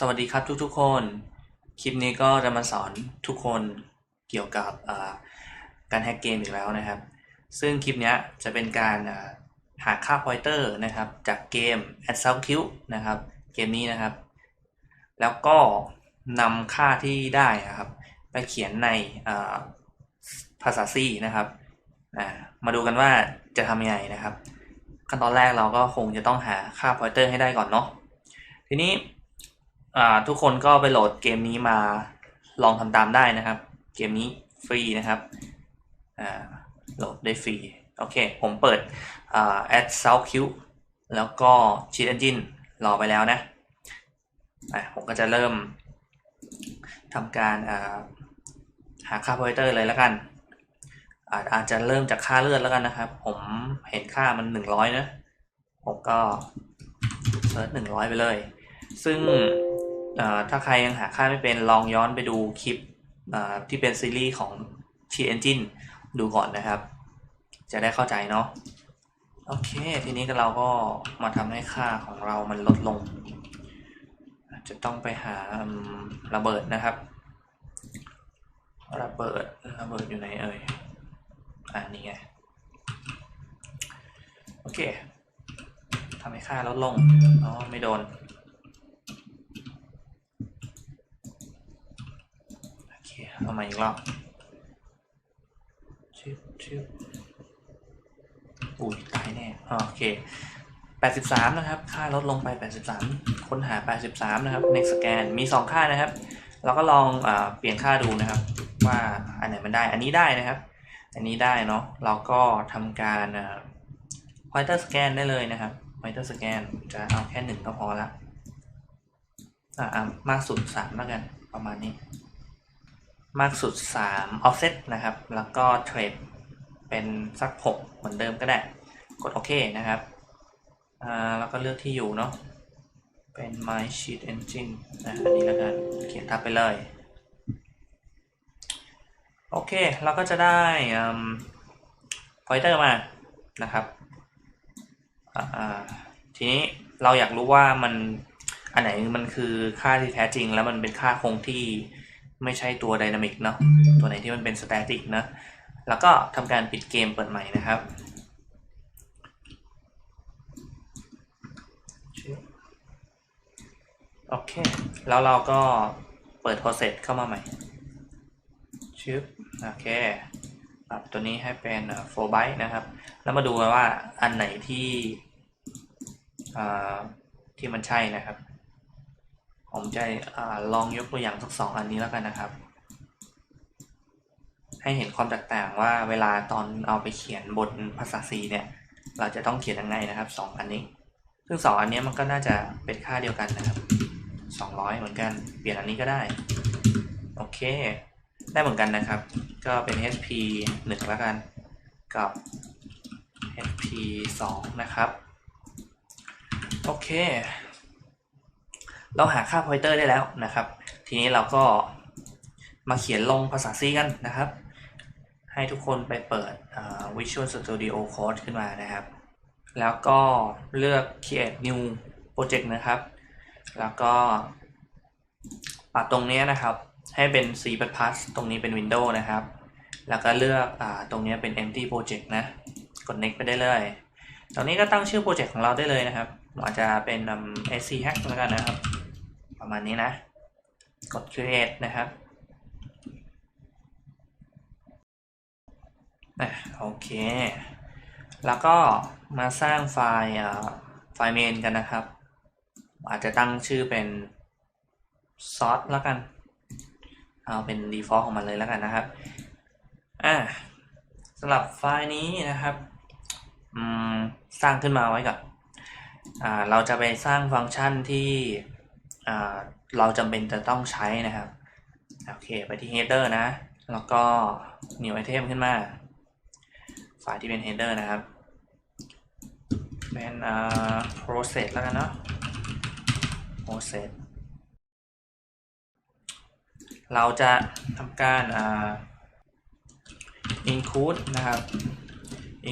สวัสดีครับทุกๆคน คลิปนี้ก็จะมาสอนทุกคนเกี่ยวกับการแฮกเกมอีกแล้วนะครับ ซึ่งคลิปนี้จะเป็นการหาค่า pointer นะครับ จากเกม Assault Q นะครับ เกมนี้นะครับ แล้วก็นำค่าที่ได้นะครับ ไปเขียนในภาษา C นะครับมาดูกันว่าจะทำยังไงนะครับ ขั้นตอนแรกเราก็คงจะต้องหาค่า pointer ให้ได้ก่อนเนาะทีนี้ ทุกคนก็ไปโหลดเกมนี้มาลองทำตามได้นะครับ เกมนี้ฟรีนะครับอ่าโหลดได้ฟรี โอเค ผมเปิดอ่า add south q แล้วก็ cheat engine รอไปแล้วนะอะผมก็จะเริ่มทำการอ่าหาค่า pointer เลยแล้วกัน อาจจะเริ่มจากค่าเลือดแล้วกันนะครับ ผมเห็นค่ามัน 100 นะ ผมก็เซิร์ช100 ไปเลย ซึ่ง ถ้าใครยังหาค่าไม่เป็นลองย้อนไปดูคลิปที่เป็นซีรีส์ของ t Engine ดูก่อนนะครับ จะได้เข้าใจเนาะโอเค ทีนี้ก็เราก็มาทำให้ค่าของเรามันลดลง จะต้องไปหาระเบิดนะครับ ระเบิดระเบิดอยู่ไหนเอ่ยอ่านี่ไง โอเคทำให้ค่าลดลงอ๋อไม่โดน โอ เอามาอีกรอบชิบชิบอุ้ยตายแน่อ่าโอเค 83 นะครับ ค่าลดลงไป 83 ค้นหา 83 นะครับ next scan มี 2 ค่านะครับ เราก็ลองอเปลี่ยนค่าดูนะครับ ว่าอันไหนมันได้ อันนี้ได้นะครับ อันนี้ได้เนาะ เราก็ทำการ pointer scan ได้เลยนะครับ pointer scan จะเอาแค่หนึ่งก็พอละ อ่าอ่ามากสุดสามแล้วกัน ประมาณนี้ มากสุด 3 offset นะครับ แล้วก็เทรดเป็นสัก 6 เหมือนเดิมก็ได้ กดโอเคนะครับอ่าแล้วก็เลือกที่อยู่เนาะเป็น my sheet engine นะอันนี้แล้วกันเขียนทับไปเลย โอเค เราก็จะได้อ pointer มานะครับทีนี้เราอยากรู้ว่ามันอันไหนมันคือค่าที่แท้จริงแล้วมันเป็นค่าคงที่ ไม่ใช่ตัวไดนามิกเนาะตัวไหนที่มันเป็นสแตติกนะแล้วก็ทำการปิดเกมเปิดใหม่นะครับโอเค แล้วเราก็เปิด process เข้ามาใหม่ชึบโอเคปรับตัวนี้ให้เป็น4 byte นะครับ แล้วมาดูกันว่าอันไหนที่อ่าที่มันใช่นะครับ ผมจะอลองยกตัวอย่างสักสองอันนี้แล้วกันนะครับ ให้เห็นความแตกต่างว่าเวลาตอนเอาไปเขียนบนภาษา C เนี่ย เราจะต้องเขียนยังไงนะครับสองอันนี้ ซึ่งสองอันนี้มันก็น่าจะเป็นค่าเดียวกันนะครับสองร้อยเหมือนกัน เปลี่ยนอันนี้ก็ได้ โอเค ได้เหมือนกันนะครับ ก็เป็น HP 1 แล้วกัน กับ HP 2 นะครับ โอเค เราหาค่า pointer ได้แล้วนะครับ ทีนี้เราก็มาเขียนลงภาษา C กันนะครับ ให้ทุกคนไปเปิด Visual Studio Code ขึ้นมานะครับ แล้วก็เลือก create new project นะครับ แล้วก็ปรับตรงนี้นะครับ ให้เป็น C++ ตรงนี้เป็น Windows นะครับ แล้วก็เลือกอตรงนี้เป็น empty project นะ กด next ไปได้เลยตรงนี้ก็ตั้งชื่อโปรเจกต์ของเราได้เลยนะครับอาจจะเป็น SC hack แล้วกันนะครับ ประมาณนี้นะ กด create นะครับอะโอเค แล้วก็มาสร้างไฟล์ไฟล์ main กันนะครับ อาจจะตั้งชื่อเป็น source แล้วกัน เอาเป็น default ของมันเลยแล้วกันนะครับ อ่าสำหรับไฟล์นี้นะครับสร้างขึ้นมาไว้ก่อนอเราจะไปสร้างฟังก์ชันที่ เราจำเป็นจะต้องใช้นะครับโอเคไปที่ header นะ แล้วก็ new item ขึ้นมา ไฟล์ที่เป็น header นะครับ เป็นอ่า process แล้วกันเนาะ process เราจะทำการอ่า include นะครับ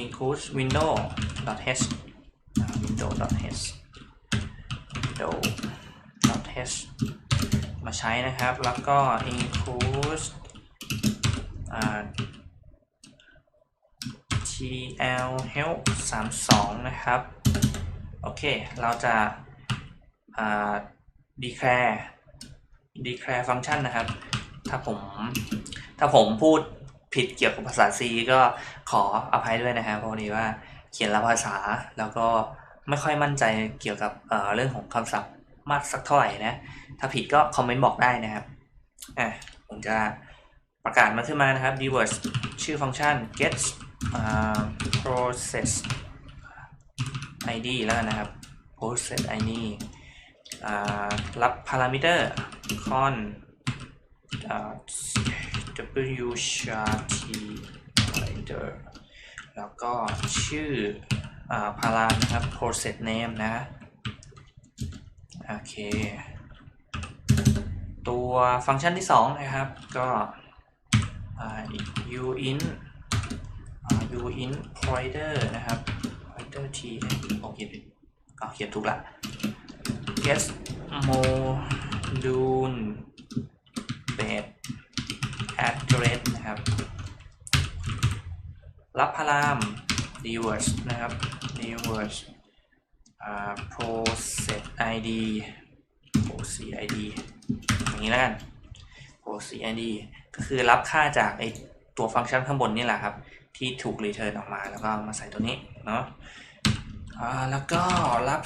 include window h window h window h h มาใช้นะครับ แล้วก็ include tl help 32 นะครับ โอเค เราจะ declare declare ฟังก์ชันนะครับ ถ้าผม ถ้าผมพูดผิดเกี่ยวกับภาษา C ก็ขออภัยด้วยนะครับเพราะวันนี้ว่าเขียนละภาษาแล้วก็ไม่ค่อยมั่นใจเกี่ยวกับเเรื่องของคำศัพท์ มากสักเท่าไหร่นะ ถ้าผิดก็คอมเมนต์บอกได้นะครับอะผมจะประกาศมันขึ้นมานะครับ dwords ชื่อฟังก์ชัน get uh, process id แล้วนะครับ process id รับ parameter con w chart parameter แล้วก็ชื่ออพารามนะครับ process name นะ โอเค ตัวฟังก์ชันที่ 2 นะครับ ก็ uint uint pointer นะครับ pointer t ผมเขียนผิดก็เขียนถูกละ get module base address นะครับ รับพาราม dwords นะครับ dwords อ่า process id process id อย่างนี้แล้วกัน process id ก็คือรับค่าจากไอตัวฟังก์ชันข้างบนนี่แหละครับ ที่ถูก return ออกมาแล้วก็มาใส่ตัวนี้เนาะแล้วก็รับ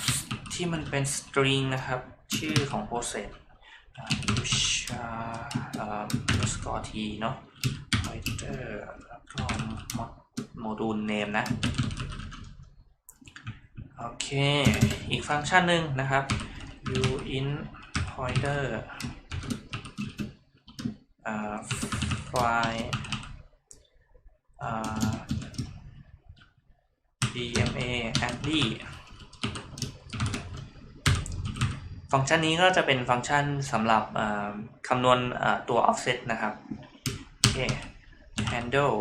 ที่มันเป็น string นะครับ ชื่อของ process อ่า underscore t เนาะ pointer แล้วก็ module name นะ โอเค อีกฟังก์ชันหนึ่งนะครับ uint pointer file dma add ฟังก์ชันนี้ก็จะเป็นฟังก์ชันสำหรับคำนวณตัว offset นะครับ โอเค handle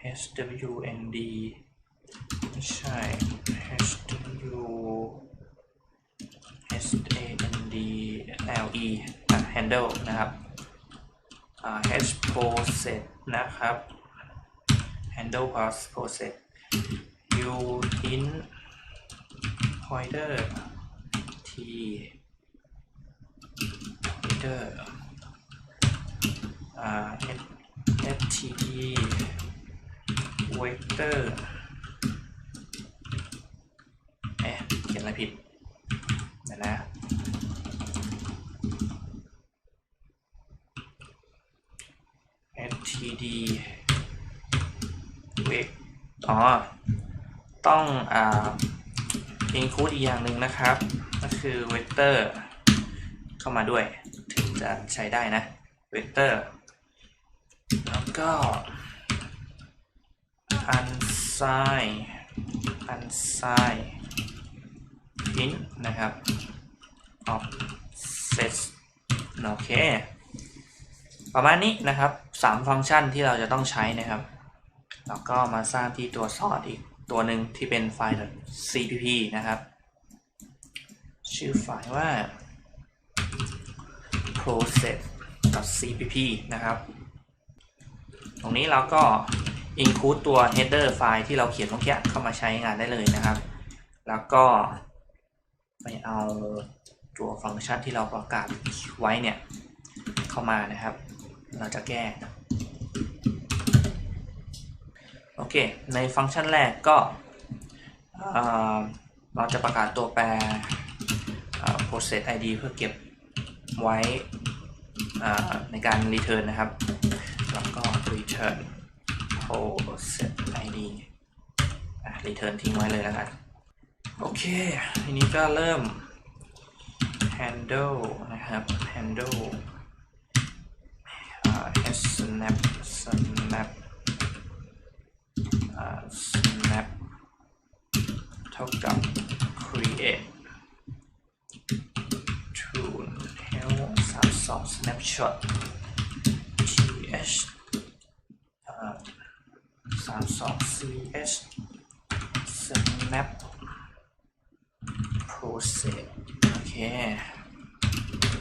hwnd ไม่ใช่ hw handle อะ handle นะครับ h process นะครับ handle process uint pointer t pointer อ่า ftp vector เอ๊ะเขียนอะไรผิดเดี๋ยวนะ std vec อ๋อ ต้องอ่า include อีกอย่างหนึ่งนะครับ ก็คือ vector เข้ามาด้วย ถึงจะใช้ได้นะ vector แล้วก็ unsigned unsigned int นะครับ offset โอเค ประมาณนี้นะครับ 3 ฟังก์ชันที่เราจะต้องใช้นะครับ แล้วก็มาสร้างที่ตัว source อีกตัวหนึ่งที่เป็นไฟล์ cpp นะครับ ชื่อไฟล์ว่า process.cpp นะครับ ตรงนี้เราก็ include ตัว header ไฟล์ที่เราเขียนเมื่อกี้เข้ามาใช้งานได้เลยนะครับ แล้วก็ ไปเอาตัวฟังก์ชันที่เราประกาศไว้เนี่ย เข้ามานะครับ เราจะแก้ โอเค ในฟังก์ชันแรกก็เราจะประกาศตัวแปร process id เพื่อเก็บไว้ในการ return นะครับ แล้วก็ return process id return ทิ้งไว้เลยแล้วกัน โอเคทีนี้ก็เริ่ม handle นะครับ handle s snap snap snap เท่ากับ create tool help 32 snapshot th 32 ch snap process โอเค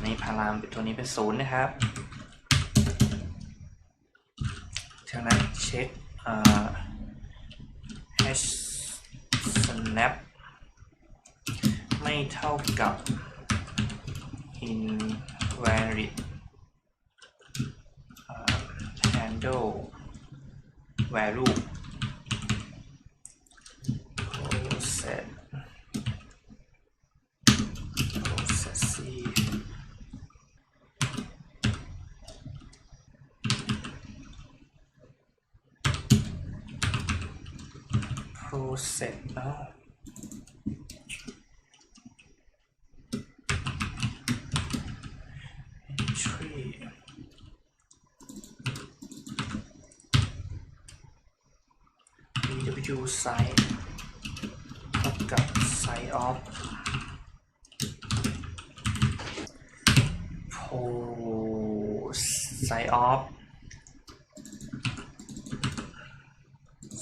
ในพารามตัวนี้เป็นศูนย์นะครับจากนั้นเช็ค hash snap ไม่เท่ากับ invalid handle value process process อ้าว entry bw size เท่ากับ size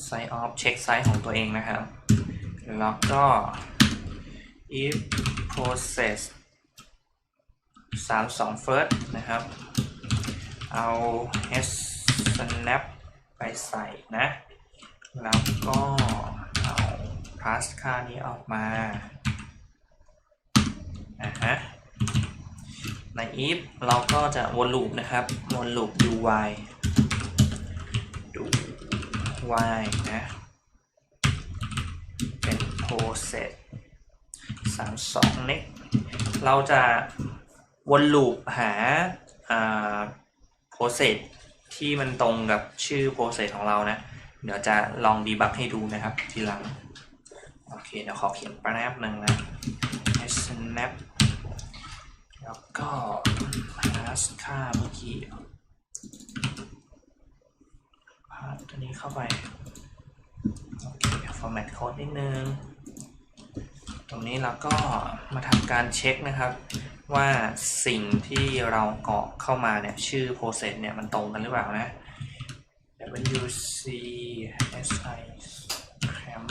of po size of size of เช็คไซส์ของตัวเองนะครับ แล้วก็ if process 32 first นะครับ เอา h snap ไปใส่นะ แล้วก็เอา pass ค่านี้ออกมานะฮะใน if เราก็จะวนลูปนะครับ วนลูป do y y นะ เป็น process 32 next เราจะวนลูปหาา process ที่มันตรงกับชื่อ process ของเรานะ เดี๋ยวจะลองดีบักให้ดูนะครับทีหลัง โอเค เดี๋ยวขอเขียนแป๊บหนึ่งนะ snap แล้วก็ pass ค่าเมื่อกี้ pass ตัวนี้เข้าไปโอเค format code นิดนึง ตรงนี้เราก็มาทำการเช็คนะครับว่าสิ่งที่เรากรอกเข้ามาเนี่ย ชื่อ process เนี่ย มันตรงกันหรือเปล่านะ wc si cram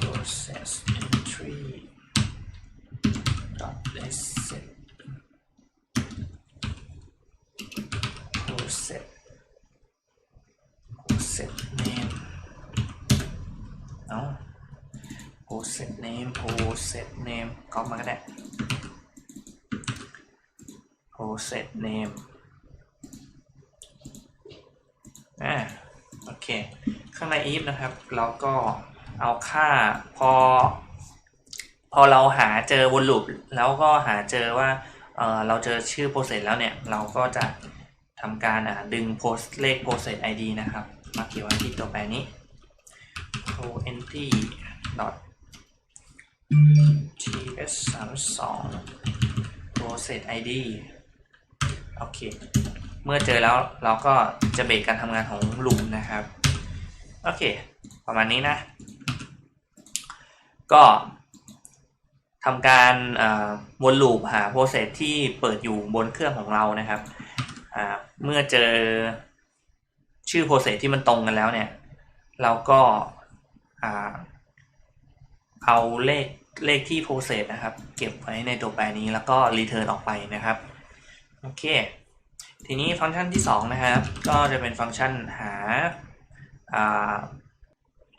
process entry dot s process process name เอา process name process name ก็มาก็ได้ process name อ่าโอเค ข้างใน if นะครับเราก็เอาค่าพอ พอเราหาเจอวนลูปแล้วก็หาเจอว่าเออเราเจอชื่อ process แล้วเนี่ย เราก็จะทำการอ่าดึง post เลข process id นะครับ มาเขียนไว้ที่ตัวแปรนี้ o n t dot ts 3 2 process id โอเค เมื่อเจอแล้วเราก็จะเบรกการทำงานของลูปนะครับ โอเค ประมาณนี้นะ ก็ทำการวนลูปหาโปรเซสที่เปิดอยู่บนเครื่องของเรานะครับ เมื่อเจอชื่อโปรเซสที่มันตรงกันแล้วเนี่ย เราก็เอาเลข เลขที่โปรเซสนะครับ เก็บไว้ในตัวแปรนี้แล้วก็รีเทิร์นออกไปนะครับ โอเค ทีนี้ฟังก์ชันที่ 2 นะครับ ก็จะเป็นฟังก์ชันหา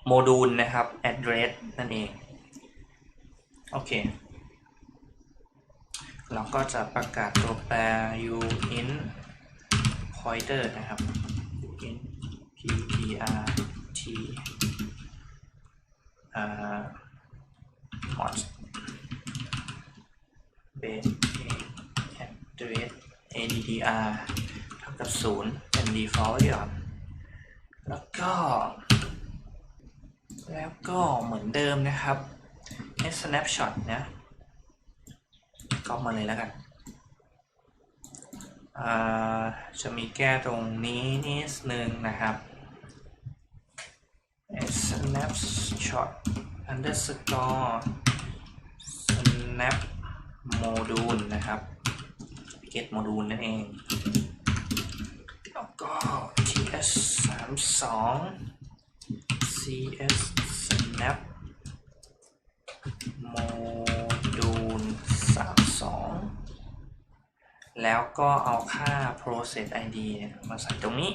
โมดูลนะครับ address นั่นเอง โอเค เราก็จะประกาศตัวแปร u in pointer นะครับ u in ptrt อ่า hot base address addr เท่ากับ 0 เป็น default ไว้ก่อนแล้วก็ แล้วก็เหมือนเดิมนะครับให้ snapshot นะก็มาเลยแล้วกันจะมีแก้ตรงนี้นิดนึงนะครับ snapshot underscore snap module นะครับ get module นั่นเองแล้วก็ ts 3 2 cs snap โมดูลสามสองแล้วก็เอาค่า process id เนี่ยมาใส่ตรงนี้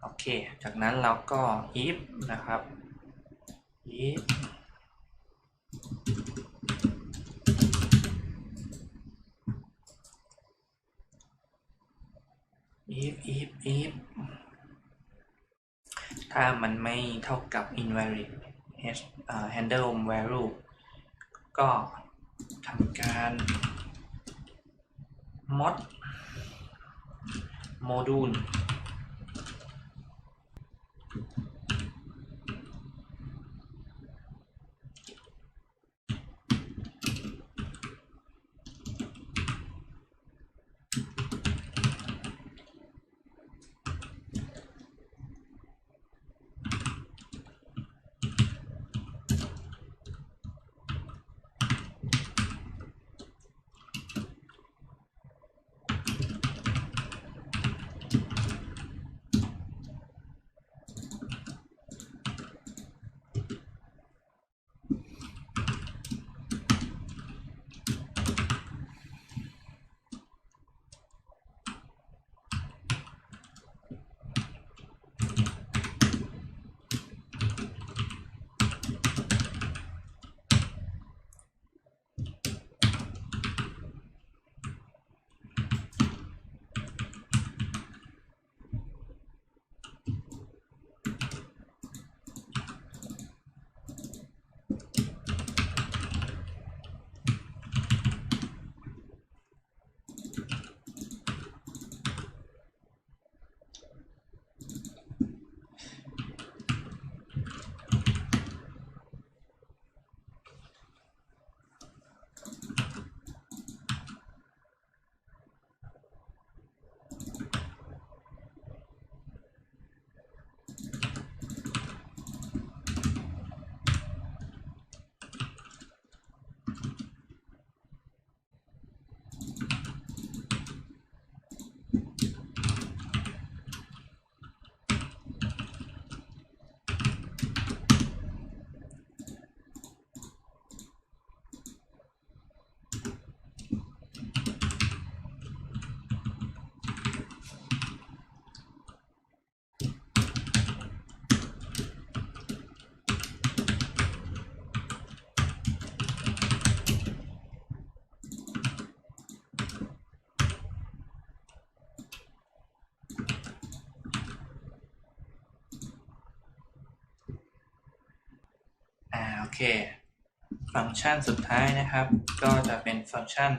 โอเค จากนั้นเราก็ if นะครับ if if if if ถ้ามันไม่เท่ากับ invalid h- อ่า handle value ก็ทำการ mod module เค ฟังก์ชันสุดท้ายนะครับ ก็จะเป็นฟังก์ชัน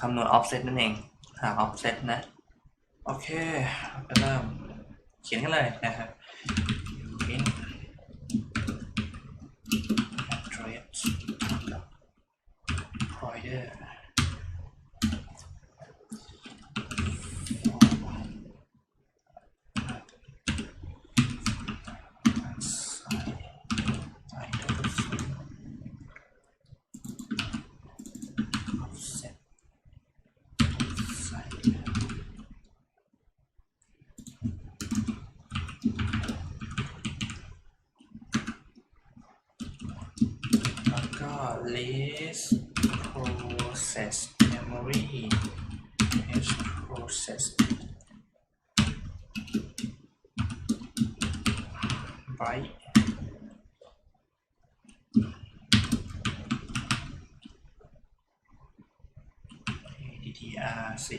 คำนวณ offset นั่นเอง หา offset นะ โอเค ก็เริ่มเขียนกันเลยนะครับ int address provider offset ใส่แล้ว ก็ list process memory h process byte ADDR สิ